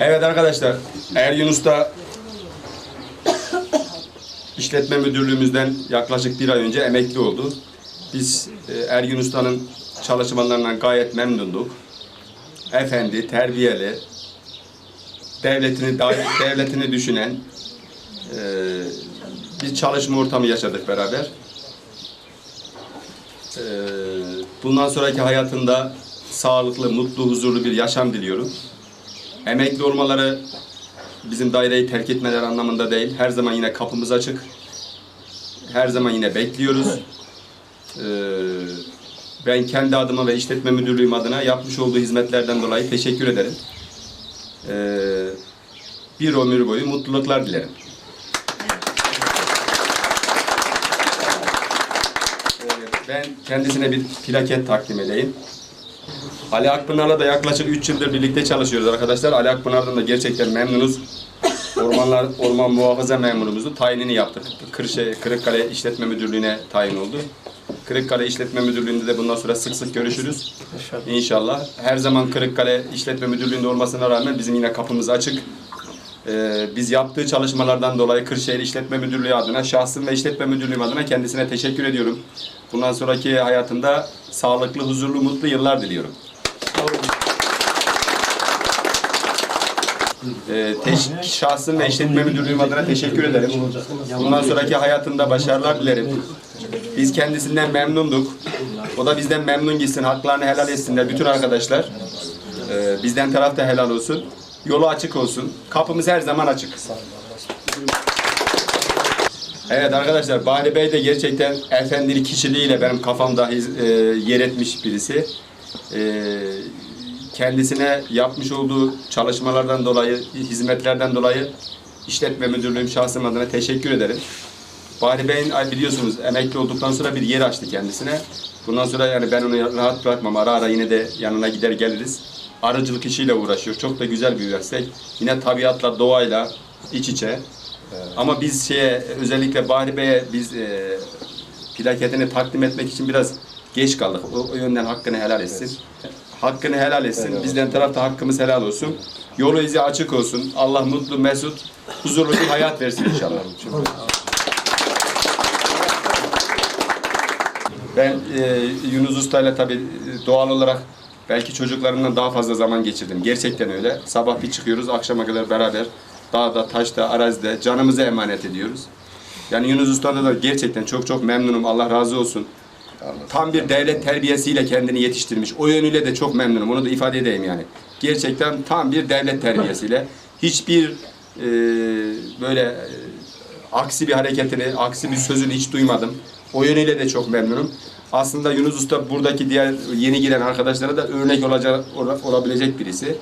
Evet arkadaşlar, Ergün Usta işletme müdürlüğümüzden yaklaşık bir ay önce emekli oldu. Biz e, Ergün Usta'nın çalışmalarından gayet memnunduk. Efendi, terbiyeli, devletini devletini düşünen e, bir çalışma ortamı yaşadık beraber. E, bundan sonraki hayatında sağlıklı, mutlu, huzurlu bir yaşam diliyorum. Emekli olmaları bizim daireyi terk etmeler anlamında değil. Her zaman yine kapımız açık. Her zaman yine bekliyoruz. Ee, ben kendi adıma ve işletme müdürlüğüm adına yapmış olduğu hizmetlerden dolayı teşekkür ederim. Ee, bir ömür boyu mutluluklar dilerim. Ee, ben kendisine bir plaket takdim edeyim. Ali Akpınar'la da yaklaşık 3 yıldır birlikte çalışıyoruz arkadaşlar. Ali Akpınar'dan da gerçekten memnunuz. Ormanlar Orman Muhafaza Memurumuzu tayinini yaptık. Kırşe, Kırıkkale İşletme Müdürlüğü'ne tayin oldu. Kırıkkale İşletme Müdürlüğü'nde de bundan sonra sık sık görüşürüz. İnşallah. Her zaman Kırıkkale İşletme Müdürlüğü'nde olmasına rağmen bizim yine kapımız açık. Ee, biz yaptığı çalışmalardan dolayı Kırşehir İşletme Müdürlüğü adına, şahsım ve işletme müdürlüğüm adına kendisine teşekkür ediyorum. Bundan sonraki hayatında sağlıklı, huzurlu, mutlu yıllar diliyorum. Ee, teş- şahsım ve işletme müdürlüğüm adına teşekkür ederim. Bundan sonraki hayatında başarılar dilerim. Biz kendisinden memnunduk. O da bizden memnun gitsin, haklarını helal etsinler bütün arkadaşlar. Ee, bizden taraf da helal olsun. Yolu açık olsun. Kapımız her zaman açık. Evet arkadaşlar Bahri Bey de gerçekten efendili kişiliğiyle benim kafamda e, yer etmiş birisi. E, kendisine yapmış olduğu çalışmalardan dolayı, hizmetlerden dolayı işletme müdürlüğüm şahsım adına teşekkür ederim. Bahri Bey'in biliyorsunuz emekli olduktan sonra bir yer açtı kendisine. Bundan sonra yani ben onu rahat bırakmam. Ara ara yine de yanına gider geliriz. Arıcılık işiyle uğraşıyor. Çok da güzel bir meslek. Yine tabiatla, doğayla iç içe. Ama biz şeye özellikle Bahri Bey'e biz e, plaketini takdim etmek için biraz geç kaldık. O, o yönden hakkını helal etsin. Hakkını helal etsin. Bizden tarafta hakkımız helal olsun. Yolu izi açık olsun. Allah mutlu, mesut, huzurlu bir hayat versin inşallah. Ben e, Yunus Usta'yla tabii doğal olarak belki çocuklarımdan daha fazla zaman geçirdim. Gerçekten öyle. Sabah bir çıkıyoruz, akşama kadar beraber dağda, taşta, arazide canımızı emanet ediyoruz. Yani Yunus Usta'da da gerçekten çok çok memnunum. Allah razı olsun. Tam bir devlet terbiyesiyle kendini yetiştirmiş. O yönüyle de çok memnunum. Onu da ifade edeyim yani. Gerçekten tam bir devlet terbiyesiyle. Hiçbir e, böyle e, aksi bir hareketini, aksi bir sözünü hiç duymadım. O yönüyle de çok memnunum. Aslında Yunus Usta buradaki diğer yeni giren arkadaşlara da örnek olacak, ola- olabilecek birisi.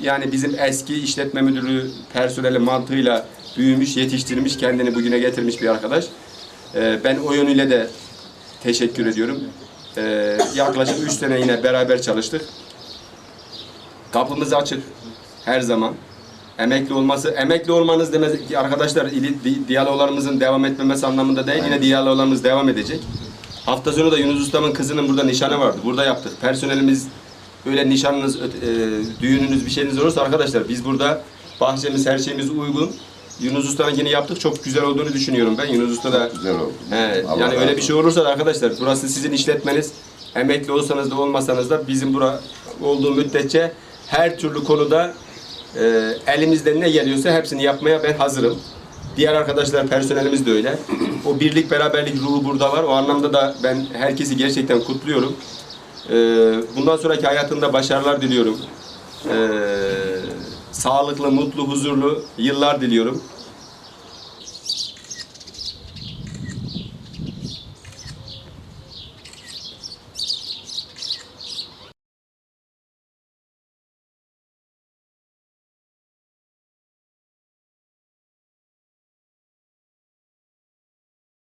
Yani bizim eski işletme müdürlüğü personeli mantığıyla büyümüş, yetiştirmiş, kendini bugüne getirmiş bir arkadaş. Ee, ben o yönüyle de teşekkür ediyorum. Ee, yaklaşık üç sene yine beraber çalıştık. Kapımız açık her zaman. Emekli olması, emekli olmanız demez ki arkadaşlar di- diyaloglarımızın devam etmemesi anlamında değil. Yine diyaloglarımız devam edecek. Hafta sonu da Yunus Usta'nın kızının burada nişanı vardı. Burada yaptık. Personelimiz öyle nişanınız, e, düğününüz bir şeyiniz olursa arkadaşlar biz burada bahçemiz her şeyimiz uygun. Yunus Usta'nınkini yaptık. Çok güzel olduğunu düşünüyorum ben. Yunus Usta da Güzel oldu. He, Allah yani razı öyle bir olsun. şey olursa da arkadaşlar burası sizin işletmeniz. Emekli olsanız da olmasanız da bizim bura olduğu müddetçe her türlü konuda e, elimizden ne geliyorsa hepsini yapmaya ben hazırım. Diğer arkadaşlar personelimiz de öyle. O birlik beraberlik ruhu burada var. O anlamda da ben herkesi gerçekten kutluyorum. E, bundan sonraki hayatında başarılar diliyorum. E, sağlıklı, mutlu, huzurlu yıllar diliyorum.